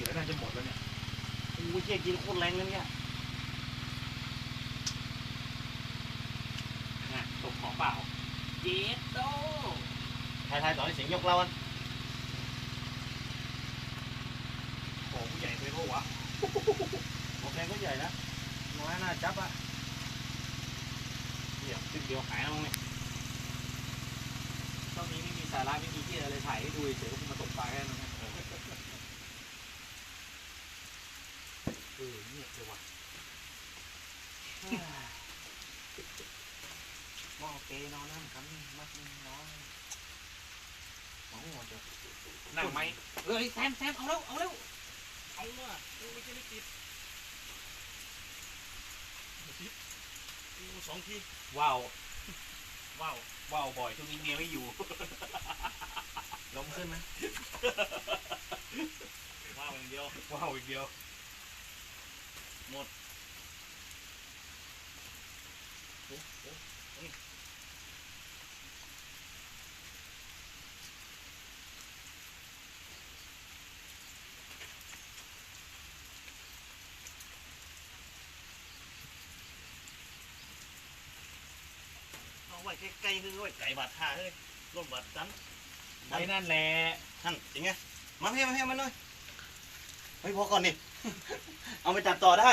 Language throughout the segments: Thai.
เหลือน่าจะหมดแล้วเนี่ยโอ้ยเชี่ยกินโคตรแรงเลยเนี่ยนะตกของเปล่าเจ็ดโตทายทายต่อให้เสียงยกเราอันของใหญ่ไปเพราะวะของแรงก็ใหญ่นะน้อยน่าจับอะเดี๋ยวตึกเดียวหายแล้วมั้งเนี่ยตอนนี้ไม่มีสาระไม่มีที่อะไรถ่ายให้ดูเฉยๆว่ามาตกปลาแค่นั้นนะ เออเงียบเลยว่ะ มอ เกนอนนั่งกันมัดน้อยมองหมดเลยนั่งไหมเฮ้ยแซมแซมเอาเร็วเอาเร็วเอาว่ะเออไม่ใช่ไม่ติดติดกูสองทีว้าวว้าวว้าวบ่อยช่วงนี้เมียไม่อยู่ลมขึ้นไหมว้าวอย่างเดียวว้าวอย่างเดียวเอาไว้ ใกล้ๆคือไว้ไก่บาดท่าเฮ้ยรถบาดจันไอ้นั่นแหละท่านยังไงมาเพี้ยมาเพี้ยมาหน่อยเฮ้ยพอก่อนนี่ เอาไปจับต่อได้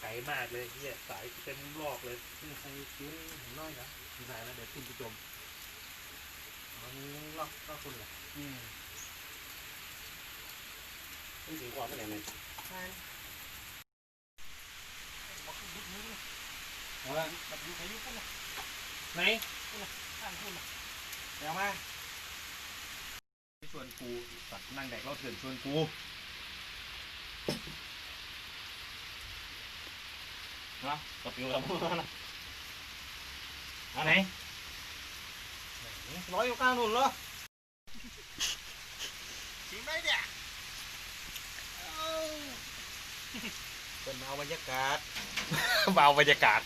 ไกลมากเลยเฮียสายเต็มรอบเลยใครซื้อน้อยนะสายแล้วเดี๋ยวขึ้นไปจมมันล็อกล็อกคุณเหรออืมนี่ถึงความไม่ไหน เอาละมาดูพายุกันนะไหนข้างคุณนะเดี๋ยวมาชวนกูสัตว์นั่งแดกเหล้าเถื่อนชวนกูนะกระปิวกับมือนะอะไรร้อยอยู่กลางนุ่นเหรอถึงไหนเนี่ยเป็นเอาบรรยากาศ เบาบรรยากาศ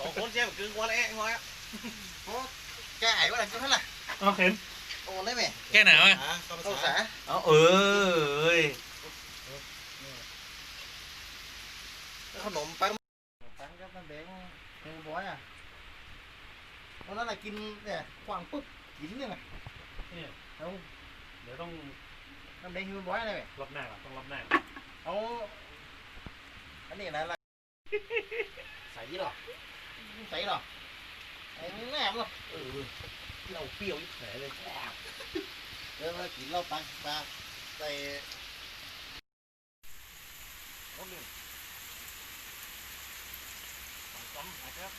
สองคนเชี่ยกึ่งวันละเอ๊ะงอยอะโอ้แกไอ้ว่าอะไรกันเท่าไหร่เอาเห็นโอ้ได้ไหมแค่ไหนวะอ่าเข้าภาษาเอาเออเอ้ยขนมปังปังกับน้ำแดงเฮงบอยอะวันนั้นน่ะกินเนี่ยขวางปุ๊บกินเนี่ยไงเนี่ยเอาเดี๋ยวต้องน้ำแดงเฮงบอยอะไรไหมรอบหน้าก่อนต้องรอบหน้าเอาอันนี้นะละ ใส่หรอใส่หรอไอ้แง่มหรอเออเราเปรี้ยวอีกแผลเลยเดี๋ยวมากินเราปังปลาใส่โอ้ยจำนะครับ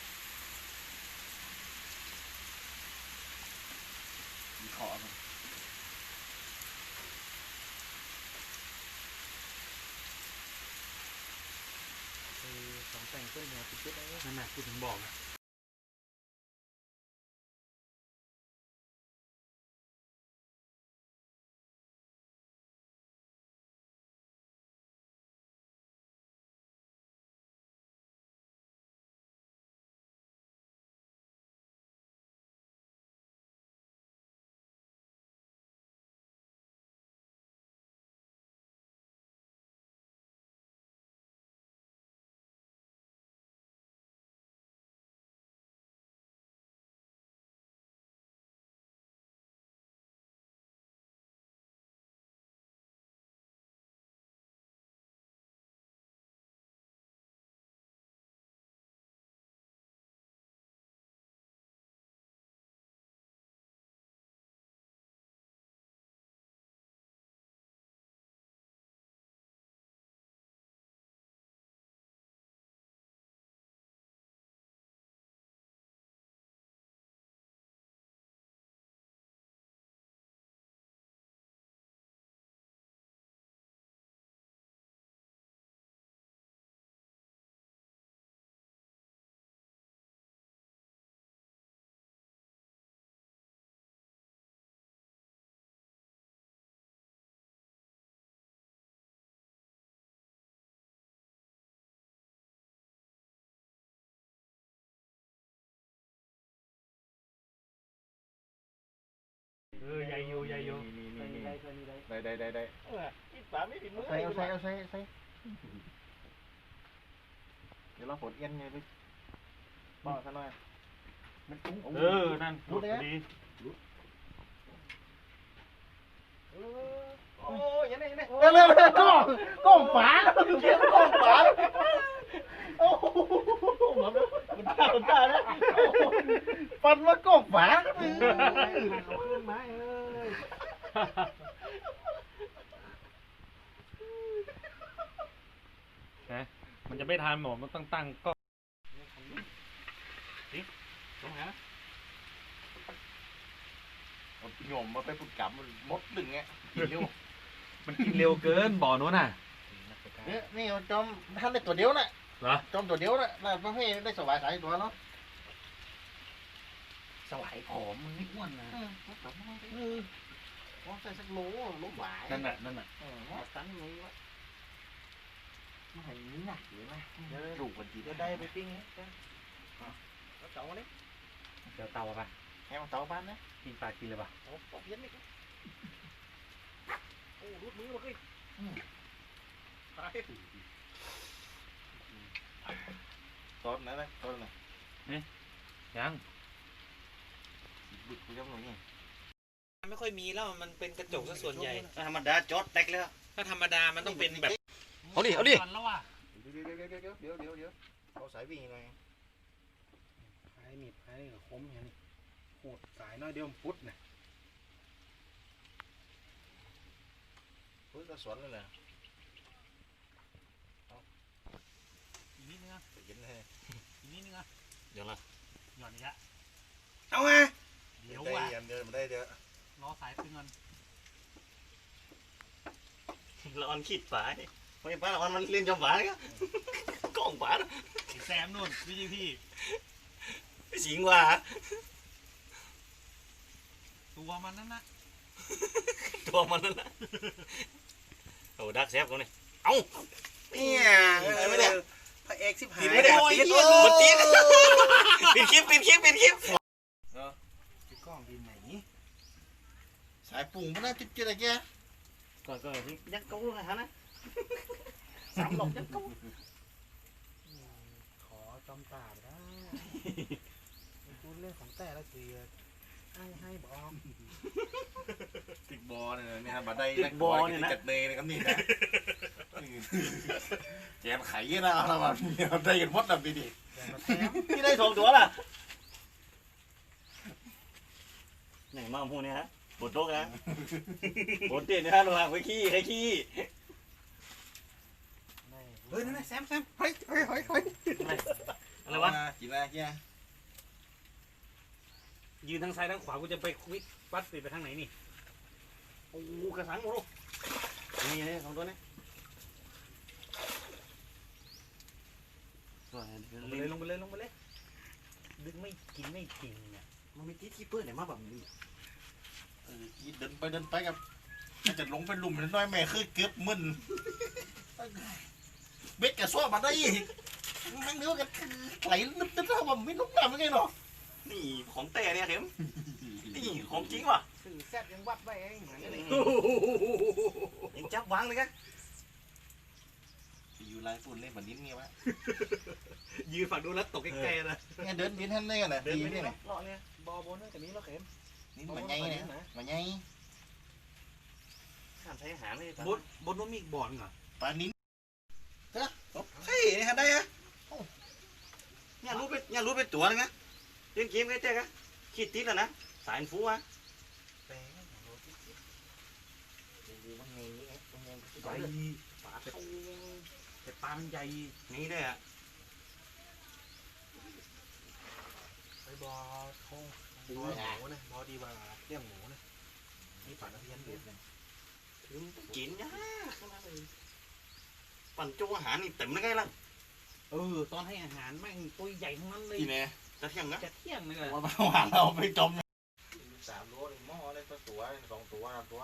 มีขอมั้ยสอง แต่งเพื่อนเนี่ยติดเยอะเลยนั่นน่ะกูถึงบอกนะ ได้ได้ได้ได้กินปลาไม่ผิดมือใส่เอาใส่เอาใส่ใส่เดี๋ยวเราฝนเอียนไงไปบ้าซะหน่อย มันตุ้งเออ นั่นรู้เลยนะดีโอ้ยยังไงยังไงเร็วเร็วเร็วก้องก้องฝาเขียนก้องฝาโอ้โหมันตามันตาแล้วฟันว่าก้องฝาเอาขึ้นมาเอ้ย มัน จะไม่ทันหมอมันต้องตั้งกล้องตรงไหนนะมันโยมมาไปฝึกกลับมันมดดึงไงกินเร็วมันกินเร็วเกินบ่อนู้นน่ะเนี่ยนี่มันจอมท่านได้ตัวเดียวน่ะเหรอจอมตัวเดียวน่ะน่าประเภทได้สวายสายตัวเนาะสวายผอมมึงไม่อ้วนนะอืมเออมองใส่สักโลโลหวายนั่นน่ะนั่นน่ะเออมองตั้งนี้วะ ไม่เห็นนี้น่ะหรือไหมถูกกันทีเดียวได้ไปปิ้งเนี่ยแล้วเตาเนี่ยเดี๋ยวเตาไปแค่เตาบ้านนะกินปลากินเลยป่ะโอ้ปอกเย็นนี่โอ้รูดมือมาเลยตายตอนนั้นนะตอนนั้นยังบึกกูยังหนุ่ยไม่ค่อยมีแล้วมันเป็นกระจกซะส่วนใหญ่ธรรมดาจอดแตกแล้วถ้าธรรมดามันต้องเป็นแบบ เอาดิ เอาดิแล้วว่ะเดี๋ยวเดี๋ยวเดี๋ยวเดี๋ยวเดี๋ยวเดี๋ยวเดี๋ยวเอาสายวิ่งหน่อยพายมีดพายนี่ก็คมเห็นโหดสายน้อยเดียวมันพุดนะเฮ้ยกระสวนเลยนะอีกนิดนึงอะเย็นเลยอีกนิดนึงอะเดี๋ยวละหย่อนอีกละเอาไงเดี๋ยวได้ว่ะเดี๋ยวเดี๋ยวได้เดี๋ยวรอสายตึงก่อนละออนขีดฝาเนี่ย ไม่ป้าละออนมันเล่นจอมฝาเลยครับกล้องฝาไอ้แซมนู่นพี่พี่สิงว่าตัวมันนั่นนะตัวมันนั่นนะโอ้ดักแซฟเขาเนี่ยเอ้าเนี่ยไม่ได้พระเอกสิบหาติดไม่ได้ติดมันติดปิดคลิปปิดคลิปปิดคลิปติดกล้องดินไหนสายปุ่งมันน่าจิบจิบอะไรแกก่อนก่อนยักษ์เก้าเลยฮะนะ สามหลอกยังก็ขอจอมตาไปได้พูดเรื่องของแต่ละทีให้ให้บอมติดบอลเนี่ยเนี่ยบัดได้จัดเนยนะครับนี่นะแจมไข่นะเราแบบได้กันหมดแบบนี้ดิอย่างละแถมพี่ได้สองตัวล่ะไหนมาพูดเนี่ยฮะปวดโรคนะปวดเตี้ยนะฮะลงหลังไปขี้ใครขี้ ไม่เฮ้ยนั่นแซมแซมเฮ้ยเฮ้ยเฮ้ยเฮ้ยอะไรวะกินอะไรแกยืนทางซ้ายทางขวากูจะไปวิดวัดไปทางไหนนี่โอ้กระสังโอ้โหนี่นี่สองตัวนี้ลงไปเลยลงไปเลยลงไปเลยดึงไม่กินไม่กินเนี่ยมันมีที่ที่เปื้อนไหนมาแบบนี้เออเดินไปเดินไปกับจะลงเป็นหลุมน้อยแม่คือเกือบมึน เบ็ดกับซ้อมาได้อีกมันเนื้อกันไหลนึบนึบเท่าว่าไม่นุ่มน้ำยังไงหรอนี่ของแต่เนี่ยเข็มนี่ของจริงว่ะสื่อแซ่บยังวัดไว้เองเหมือนกันเลยยังจับวางเลยกันอยู่ลายฝุ่นเล่นแบบนี้ไงวะยืนฝั่งดูแล้วตกใกล้ๆนะเนี่ยเดินบินท่านได้กันนะเดินดีไปนี่นี่ไงเลาะเนี่ยบอบนนั่นกับนี้แล้วเข็มนี่มันใหญ่เนี่ยมันใหญ่ข้ามใช้อาหารเลยบนบนนู้นมีอีกบ่อนเหรอปลานิ้น เฮ้ยนี่ฮะได้ฮะเนี่ยรู้เป็นเนี่ยรู้เป็นตัวเลยนะเล่นเกมกันเจ๊กันขีดติดแล้วนะสายฟูอะแปลงโรตีดูมันไงนี่ไงมันไงใหญ่ปลาแต่แต่ปลามันใหญ่นี่ด้วยอะไปบอทงบอหมูนะบอดีว่าเลี้ยงหมูนะนี่ฝันเพี้ยนเบ็ดเลยกินยาก ปั่นโจอาหารนี่เต็มเลยไงล่ะเออตอนให้อาหารแม่งตัวใหญ่ทั้งนั้นเลยที่ไหนจะเที่ยงนะจะเที่ยงเลยว่าหวานเราไปจมสามโลหม้อเลยตัวตัวสองตัวตัว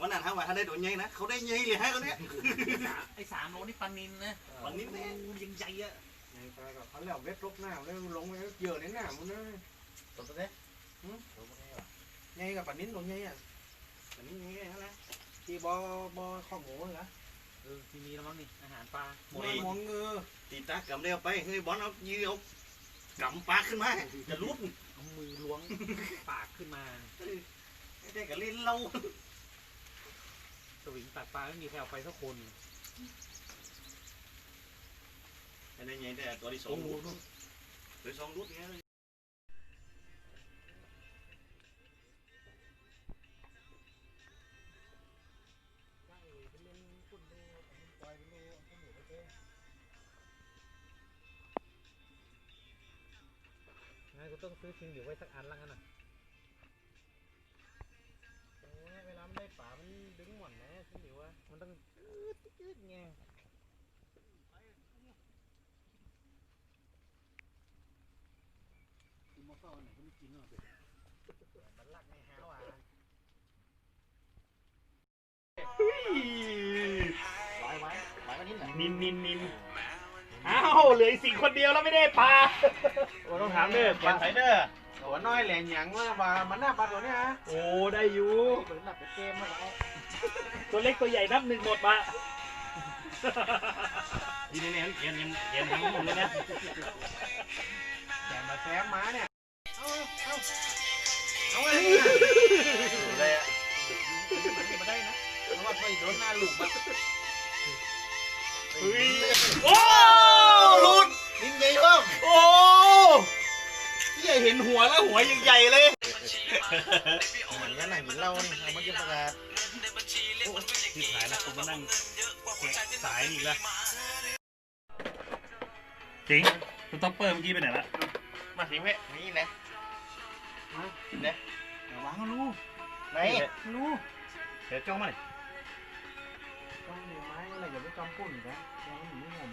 วันนั้นฮะว่าท่านได้โดนยัยนะเขาได้ยัยเลยฮะเขาเนี่ยไอ้สามโลนี่ปลานินนะวันนี้เนี่ยยังใหญ่อะไงไปกับเขาแล้วเว็บลบหน้าแล้วลงไปเยอะในหน้ามึงนะตัวตัวนี้ไงกับปานิ้นตรงไงอะวันนี้ไงฮะนะที่บอบอข้าวหมูเหรอเออที่มีแล้วมั้งนี่อาหารปลาหมดหมองเงือตีตากำเดียวไปเฮ้ยบอลเอายืนเอากำปากขึ้นมาจะรุดเอามือล้วง ปากขึ้นมาไอ้เด็กก็เล่นเหล่าสวิงตัดปลาไม่มีใครเอาไปสักคนไอ้นี่ไงแต่ตัวที่สองโอ้โหรุดตัวที่สองรุดเงี้ย กูต้องซื้อชิงอยู่ไว้สักอันละกันนะเวลามันได้ป่ามันดึงหมอนนะฉันเดี๋ยวว่ามันต้องยืดยืดไงกินมะเฝ้าไหนก็ไม่กินหรอกมันลักในหาว่ะไว้ไว้ไว้ไว้นิดหน่อยนินนินนิน อ้าวเหลืออีกสี่คนเดียวแล้วไม่ได้ปลาโอ้ต้องถามเด้อเขียนไซเดอร์ตัวน้อยแหลนหยังว่าว่ามันหน้าปลาตัวเนี้ยฮะโอ้ได้อยู่เหมือนหลับไปเกมมาแล้วตัวเล็กตัวใหญ่นับหนึ่งหมดมาทีนี้เนี่ยเขียนยังเขียนทั้งหมดเลยนะแกมาแซมมาเนี่ยเอาเอาเอาไงเลยอะมาได้นะเพราะว่าไปโดนหน้าลูกมันเฮ้ยโอ้ เห็นหัวแล้วหัวยังใหญ่เลยเหมือนกันน่ะหินเรานี่เอามาจะประกาศที่หายแล้วผมมานั่งแกะสายนี่อีกแล้วจริงสต็อปเปอร์เมื่อกี้ไปไหนละมาสิเว้ยนี่นะเนี่ยระวังลูกไหนลูกเดี๋ยวจ้องมาเลยจ้องเดี๋ยวไม้อะไรอย่าไปจอมปุ่นนะจ้องหนีผม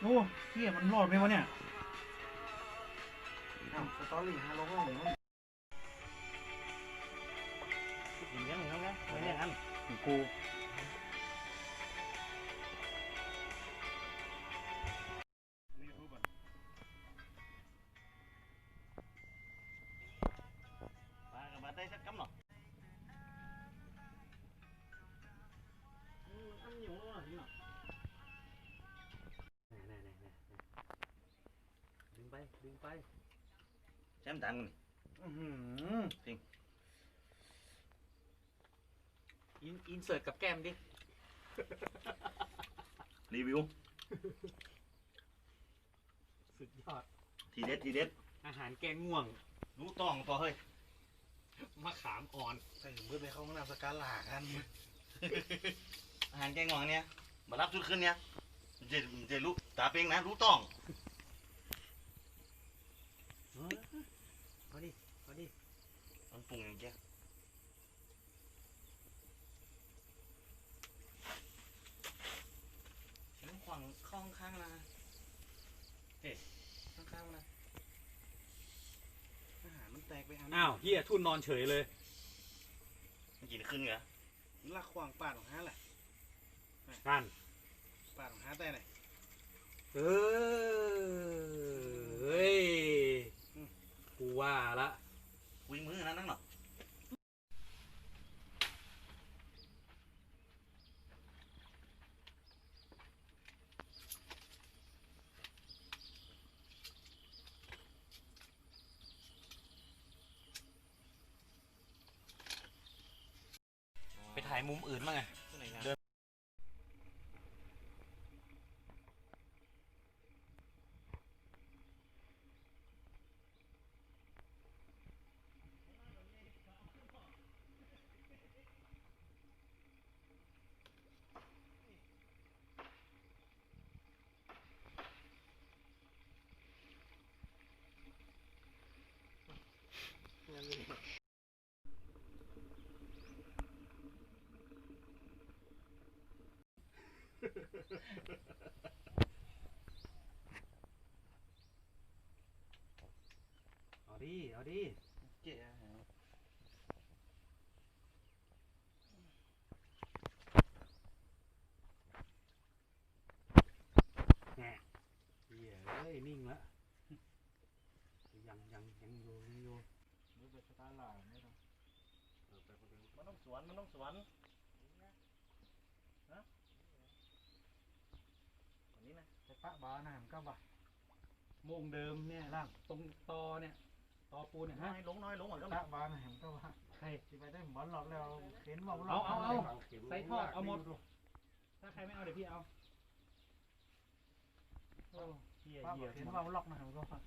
โอ้เฮียมันรอดไหมวะเนี่ย อ้าวสตอรี่ฮาโลก็เหลืออย่างเงี้ยอย่างเงี้ย ไม่ได้อันของกูปลากับมาได้สักกำหนอดึงไปดึงไปแชมป์ตังค์นี่อื้อหืออินอินเสิร์ตกับแก้มดิ รีวิว สุดยอด ทีเด็ดทีเด็ดอาหารแกงง่วง รู้ต้องตัวเฮ้ยมะขามอ่อน ใส่เพื่อไปเข้าห้องน้ำสกาลากัน อาหารแกงหวังเนี่ยมารับชุดขึ้นเนี่ยเจเจรู้ตาเป้งนะรู้ต้องเอาดิเอาดิ มันปรุงอย่างเงี้ยฉันขวางข้องข้างนะเฮ้ข้างข้างๆนะอาหารมันแตกไปหาอ้าวเฮียทุ่นนอนเฉยเลยมันกินขึ้นเหรอลักขวางปาดของฮะแหละกันปาดของฮะแต่ไหนเออเฮ้ยกูว่าละ วิ่งมือนะนั่งหรอไปถ่ายมุมอื่นบ้างไง เอาดิ เอาดิ เจ๊แง่เฮียเอ้ยนิ่งละ ยังยังยังอยู่ยังอยู่มือไปสกาลาไม่ต้องมันต้องสวน มันต้องสวน ปะบาหน้ามันก็บ่าโมงเดิมเนี่ยล่างตรงตอเนี่ยตอปูนเนี่ยน้ฮะอยลงน้อยลงก่อนก็ปะบาหน้ามันก็บ่าใครที่ไปได้หมอนหลอกแล้วเห็นว่าหลเอาอกเอาเอาเอาเข็มใส่ทอดเอาหมดถ้าใครไม่เอาเดี๋ยวพี่เอาโอ้เหี้ยป้าเหยียบเห็นหมว่าดหลอกนะมันก็บ่า